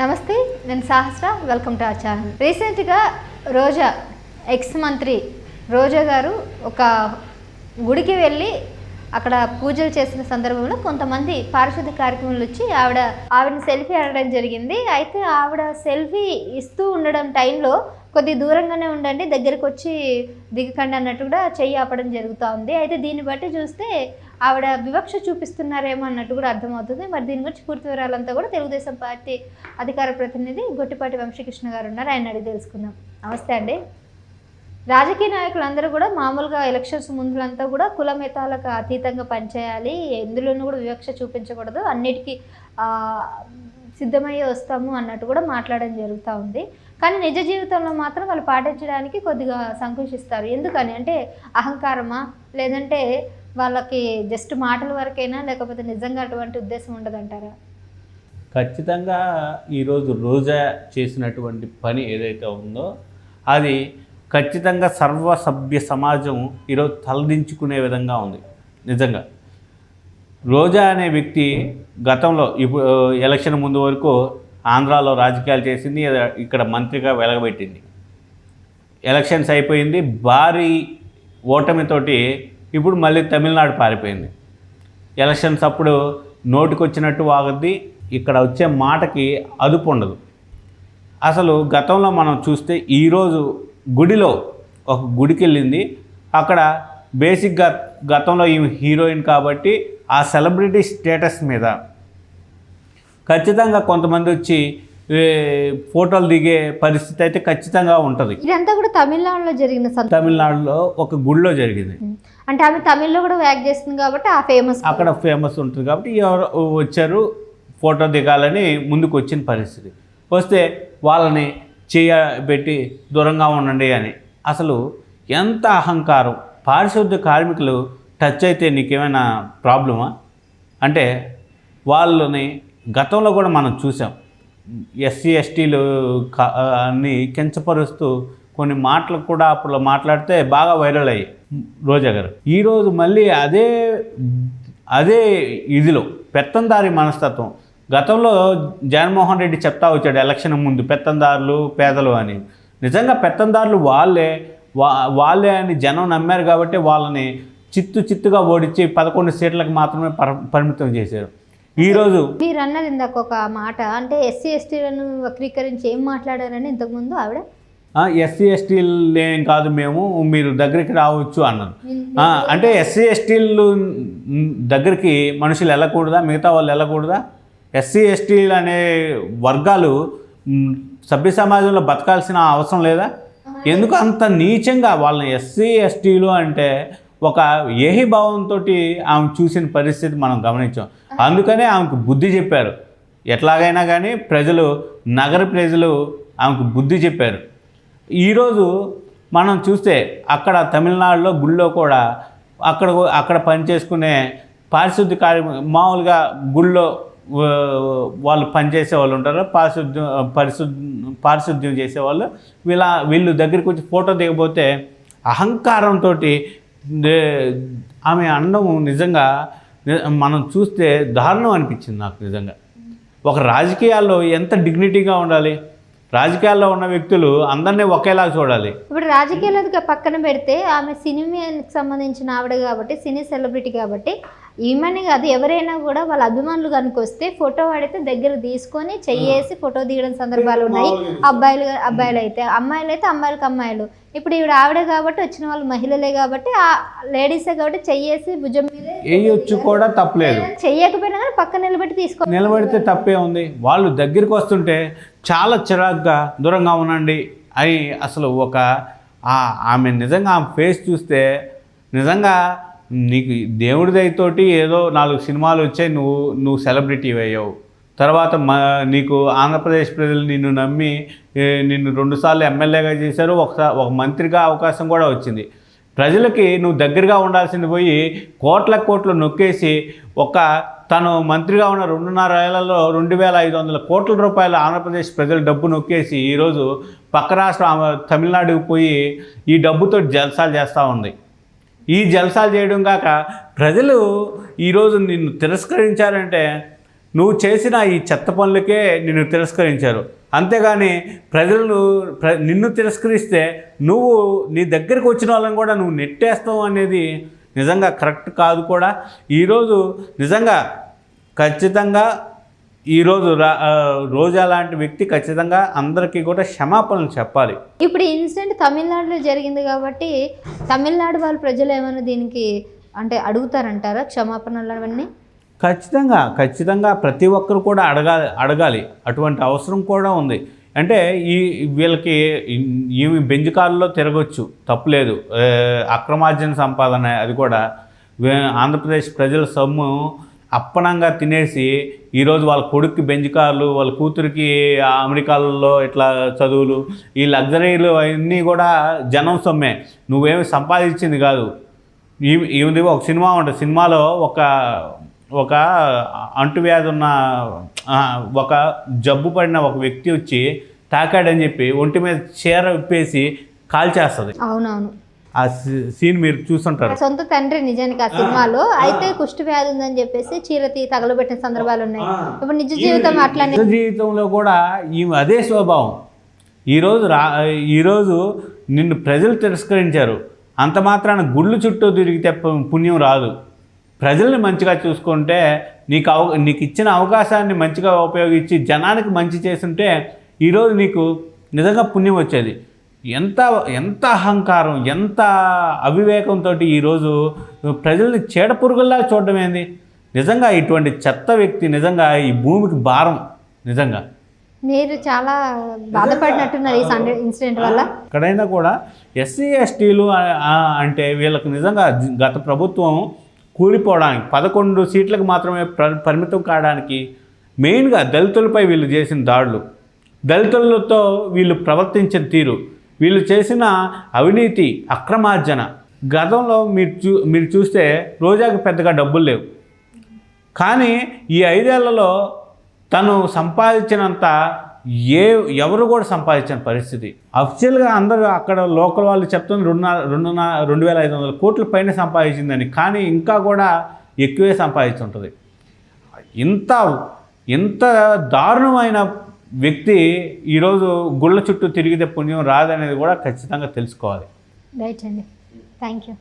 నమస్తే నేను Sahasra. Welcome to our channel రీసెంట్గా రోజా ఎక్స్ మంత్రి రోజా గారు ఒక గుడికి వెళ్ళి అక్కడ పూజలు చేసిన సందర్భంలో కొంతమంది పారిశుద్ధ కార్యక్రమాలు వచ్చి ఆవిడ ఆవిడని సెల్ఫీ అడగడం జరిగింది. అయితే ఆవిడ సెల్ఫీ ఇస్తూ ఉండడం టైంలో కొద్ది దూరంగానే ఉండండి దగ్గరికి వచ్చి దిగకండి అన్నట్టు కూడా చెయ్యి ఆపడం జరుగుతూ ఉంది. అయితే దీన్ని బట్టి చూస్తే ఆవిడ వివక్ష చూపిస్తున్నారేమో అన్నట్టు కూడా అర్థమవుతుంది. మరి దీని గురించి పూర్తి వివరాలంతా కూడా తెలుగుదేశం పార్టీ అధికార ప్రతినిధి గొట్టిపాటి వంశీకృష్ణ గారు ఉన్నారు. ఆయన అడిగి తెలుసుకుందాం. నమస్తే అండి. రాజకీయ నాయకులందరూ కూడా మామూలుగా ఎలక్షన్స్ ముందులంతా కూడా కులమితాలకు అతీతంగా పనిచేయాలి. ఎందులోనూ కూడా వివక్ష చూపించకూడదు. అన్నిటికీ సిద్ధమయ్యే వస్తాము అన్నట్టు కూడా మాట్లాడడం జరుగుతూ ఉంది. కానీ నిజ జీవితంలో మాత్రం వాళ్ళు పాటించడానికి కొద్దిగా సంకోచిస్తారు. ఎందుకని? అంటే అహంకారమా? లేదంటే వాళ్ళకి జస్ట్ మాటల వరకైనా లేకపోతే నిజంగా అటువంటి ఉద్దేశం ఉండదంటారా? ఖచ్చితంగా ఈరోజు రోజా చేసినటువంటి పని ఏదైతే ఉందో అది ఖచ్చితంగా సర్వసభ్య సమాజం ఈరోజు తలదించుకునే విధంగా ఉంది నిజంగా. రోజా అనే వ్యక్తి గతంలో ఇప్పుడు ఎలక్షన్ ముందు వరకు ఆంధ్రాలో రాజకీయాలు చేసింది ఇక్కడ మంత్రిగా వెలగబెట్టింది. ఎలక్షన్స్ అయిపోయింది భారీ ఓటమితోటి ఇప్పుడు మళ్ళీ తమిళనాడు పారిపోయింది. ఎలక్షన్స్ అప్పుడు నోటికొచ్చినట్టు వాగద్ది ఇక్కడ వచ్చే మాటకి అదుపు ఉండదు. అసలు గతంలో మనం చూస్తే ఈరోజు గుడిలో ఒక గుడికి వెళ్ళింది అక్కడ బేసిక్గా గతంలో ఈమె హీరోయిన్ కాబట్టి ఆ సెలబ్రిటీ స్టేటస్ మీద. ఖచ్చితంగా కొంతమంది వచ్చి ఫోటోలు దిగే పరిస్థితి అయితే ఖచ్చితంగా ఉంటుంది. ఇదంతా కూడా తమిళనాడులో జరిగిన తమిళనాడులో ఒక గుడిలో జరిగింది. అంటే ఆమె తమిళ్ళో కూడా వ్యాక్ చేస్తుంది కాబట్టి ఆ ఫేమస్ అక్కడ ఫేమస్ ఉంటుంది కాబట్టి ఎవరు వచ్చారు ఫోటో దిగాలని ముందుకు వచ్చిన పరిస్థితి. వస్తే వాళ్ళని చేయబెట్టి దూరంగా ఉండండి అని. అసలు ఎంత అహంకారం. పారిశుద్ధ్య కార్మికులు టచ్ అయితే నీకేమైనా ప్రాబ్లమా అంటే వాళ్ళని గతంలో కూడా మనం చూసాం. ఎస్సీ ఎస్టీలు కా- అన్ని కించపరుస్తూ కొన్ని మాటలు కూడా అప్పుడు మాట్లాడితే బాగా వైరల్ అయ్యాయి. రోజా గారు. ఈరోజు మళ్ళీ అదే అదే ఇదిలో పెత్తందారి మనస్తత్వం. గతంలో జగన్మోహన్ రెడ్డి చెప్తా వచ్చాడు ఎలక్షన్ ముందు పెత్తందారులు పేదలు అని. నిజంగా పెత్తందారులు వాళ్ళే వా వాళ్ళే అని జనం నమ్మారు కాబట్టి వాళ్ళని చిత్తు చిత్తుగా ఓడించి పదకొండు సీట్లకు మాత్రమే పరిమితం చేశారు. ఈరోజు మీరు అన్నది ఇందాక ఒక మాట అంటే ఎస్సీ ఎస్టీలను వక్రీకరించి ఏం మాట్లాడారని ఇంతకుముందు ఆవిడ ఎస్సీ ఎస్టీలు ఏం కాదు మేము మీరు దగ్గరికి రావచ్చు అన్నారు అంటే ఎస్సీ ఎస్టీలు దగ్గరికి మనుషులు వెళ్ళకూడదా? మిగతా వాళ్ళు వెళ్ళకూడదా? ఎస్సీ ఎస్టీలు అనే వర్గాలు సభ్య సమాజంలో బతకాల్సిన అవసరం లేదా? ఎందుకు అంత నీచంగా వాళ్ళని ఎస్సీ ఎస్టీలు అంటే ఒక ఏహి భావంతో ఆమె చూసిన పరిస్థితి మనం గమనించాం. అందుకనే ఆమెకు బుద్ధి చెప్పారు. ఎట్లాగైనా కానీ ప్రజలు నగర ప్రజలు ఆమెకు బుద్ధి చెప్పారు. ఈరోజు మనం చూస్తే అక్కడ తమిళనాడులో గుళ్ళో కూడా అక్కడ అక్కడ పనిచేసుకునే పారిశుద్ధ్య కార్య మామూలుగా గుళ్ళో వాళ్ళు పనిచేసే వాళ్ళు ఉంటారు. పారిశుద్ధ్యం పరిశుద్ధ పారిశుద్ధ్యం చేసేవాళ్ళు. వీళ్ళ వీళ్ళు దగ్గరికి వచ్చి ఫోటో దిగబోతే అహంకారంతో ఆమె అండం నిజంగా మనం చూస్తే దారుణం అనిపించింది నాకు నిజంగా. ఒక రాజకీయాల్లో ఎంత డిగ్నిటీగా ఉండాలి? రాజకీయాల్లో ఉన్న వ్యక్తులు అందరినీ ఒకేలా చూడాలి. ఇప్పుడు రాజకీయాలకు పక్కన పెడితే ఆమె సినిమాకి సంబంధించిన ఆవిడ కాబట్టి సినీ సెలబ్రిటీ కాబట్టి ఈమెని కాదు ఎవరైనా కూడా వాళ్ళ అభిమానులు కనుక వస్తే ఫోటో వాడితే దగ్గర తీసుకొని చెయ్యేసి ఫోటో దిగడం సందర్భాలు ఉన్నాయి. అబ్బాయిలు అబ్బాయిలు అయితే అమ్మాయిలు అయితే అమ్మాయిలకు అమ్మాయిలు. ఇప్పుడు ఈవిడ ఆవిడే కాబట్టి వచ్చిన వాళ్ళు మహిళలే కాబట్టి ఆ లేడీసే కాబట్టి చెయ్యేసి భుజం మీద వేయొచ్చు కూడా తప్పలేదు. చెయ్యకపోయినా కానీ పక్కన నిలబెట్టి తీసుకో నిలబడితే తప్పే ఉంది. వాళ్ళు దగ్గరికి వస్తుంటే చాలా చిరాగ్గా దూరంగా ఉండండి అని అసలు ఒక ఆమె నిజంగా ఆమె ఫేస్ చూస్తే నిజంగా నీకు దేవుడి దయతోటి ఏదో నాలుగు సినిమాలు వచ్చాయి నువ్వు నువ్వు సెలబ్రిటీ అయ్యావు. తర్వాత మా నీకు ఆంధ్రప్రదేశ్ ప్రజలు నిన్ను నమ్మి నిన్ను రెండుసార్లు ఎమ్మెల్యేగా చేశారు ఒకసారి ఒక మంత్రిగా అవకాశం కూడా వచ్చింది. ప్రజలకి నువ్వు దగ్గరగా ఉండాల్సింది పోయి కోట్ల కోట్లు నొక్కేసి ఒక తను మంత్రిగా ఉన్న రెండున్నర ఏళ్ళలో రెండు వేల ఐదు వందల కోట్ల రూపాయలు ఆంధ్రప్రదేశ్ ప్రజల డబ్బు నొక్కేసి ఈరోజు పక్క రాష్ట్రం తమిళనాడుకు పోయి ఈ డబ్బుతో జల్సాలు చేస్తూ ఉంది. ఈ జల్సాలు చేయడం కాక ప్రజలు ఈరోజు నిన్ను తిరస్కరించారంటే నువ్వు చేసిన ఈ చెత్త పనులకే నిన్ను తిరస్కరించారు. అంతేగాని ప్రజలను ప్ర నిన్ను తిరస్కరిస్తే నువ్వు నీ దగ్గరికి వచ్చిన వాళ్ళని కూడా నువ్వు నెట్టేస్తావు అనేది నిజంగా కరెక్ట్ కాదు కూడా. ఈరోజు నిజంగా ఖచ్చితంగా ఈరోజు రోజా లాంటి వ్యక్తి ఖచ్చితంగా అందరికీ కూడా క్షమాపణలు చెప్పాలి. ఇప్పుడు ఇన్సిడెంట్ తమిళనాడులో జరిగింది కాబట్టి తమిళనాడు వాళ్ళ ప్రజలు ఏమైనా దీనికి అంటే అడుగుతారంటారా క్షమాపణలు అవన్నీ? ఖచ్చితంగా ఖచ్చితంగా ప్రతి ఒక్కరు కూడా అడగాలి అడగాలి. అటువంటి అవసరం కూడా ఉంది. అంటే ఈ వీళ్ళకి ఈ బెంజ్ కారులో తిరగొచ్చు తప్పులేదు. అక్రమార్జన సంపాదన అది కూడా. ఆంధ్రప్రదేశ్ ప్రజల సొమ్ము అప్పనంగా తినేసి ఈరోజు వాళ్ళ కొడుక్కి బెంజ్ కార్లు వాళ్ళ కూతురికి అమెరికాలలో ఇట్లా చదువులు ఈ లగ్జరీలు అవన్నీ కూడా జనం సొమ్మే. నువ్వేమి సంపాదించింది కాదు. ఈ ఇది ఒక సినిమా ఉంటుంది. సినిమాలో ఒక ఒక అంటువ్యాధి ఉన్న ఒక జబ్బు పడిన ఒక వ్యక్తి వచ్చి తాకాడని చెప్పి ఒంటి మీద చీర విప్పేసి కాల్చేస్తుంది. అవునవును. ఆ సీన్ మీరు చూస్తుంటారు. సొంత తండ్రి నిజానికి ఆ సినిమాలో అయితే కుష్టి వ్యాధి ఉందని చెప్పేసి చీరతి తగలబెట్టిన సందర్భాలు ఉన్నాయి. ఇప్పుడు నిజ జీవితం అట్లానే నిజ జీవితంలో కూడా ఈ అదే స్వభావం. ఈరోజు రా ఈరోజు నిన్ను ప్రజలు తిరస్కరించారు. అంత మాత్రాన గుళ్ళు చుట్టూ తిరిగితే పుణ్యం రాదు. ప్రజల్ని మంచిగా చూసుకుంటే నీకు అవ నీకు ఇచ్చిన అవకాశాన్ని మంచిగా ఉపయోగించి జనానికి మంచి చేస్తుంటే ఈరోజు నీకు నిజంగా పుణ్యం వచ్చేది. ఎంత ఎంత అహంకారం ఎంత అవివేకంతో ఈరోజు ప్రజల్ని చీడపురుగుల్లా చూడడం ఏంది? నిజంగా ఇటువంటి చెత్త వ్యక్తి నిజంగా ఈ భూమికి భారం నిజంగా. మీరు చాలా బాధపడినట్టున్నారు ఈ సండే ఇన్సిడెంట్ వల్ల. ఎక్కడైనా కూడా ఎస్సీ ఎస్టీలు అంటే వీళ్ళకి నిజంగా గత ప్రభుత్వం కూలిపోవడానికి పదకొండు సీట్లకు మాత్రమే ప్ర- పరిమితం కావడానికి మెయిన్గా దళితులపై వీళ్ళు చేసిన దాడులు. దళితులతో వీళ్ళు ప్రవర్తించిన తీరు. వీళ్ళు చేసిన అవినీతి అక్రమార్జన. గతంలో మీరు చూ మీరు చూస్తే రోజాకి పెద్దగా డబ్బులు లేవు. కానీ ఈ ఐదేళ్ళలో తను సంపాదించినంత ఏ ఎవరు కూడా సంపాదించిన పరిస్థితి. అఫిషియల్గా అందరూ అక్కడ లోకల్ వాళ్ళు చెప్తుంది రెండు రెండు రెండు వేల ఐదు వందల కోట్ల పైన సంపాదించిందని. కానీ ఇంకా కూడా ఎక్కువే సంపాదించుంటుంది. ఇంత ఇంత దారుణమైన వ్యక్తి ఈరోజు గుళ్ళ చుట్టూ తిరిగితే పుణ్యం రాదనేది కూడా ఖచ్చితంగా తెలుసుకోవాలి. రైట్ అండి. Thank you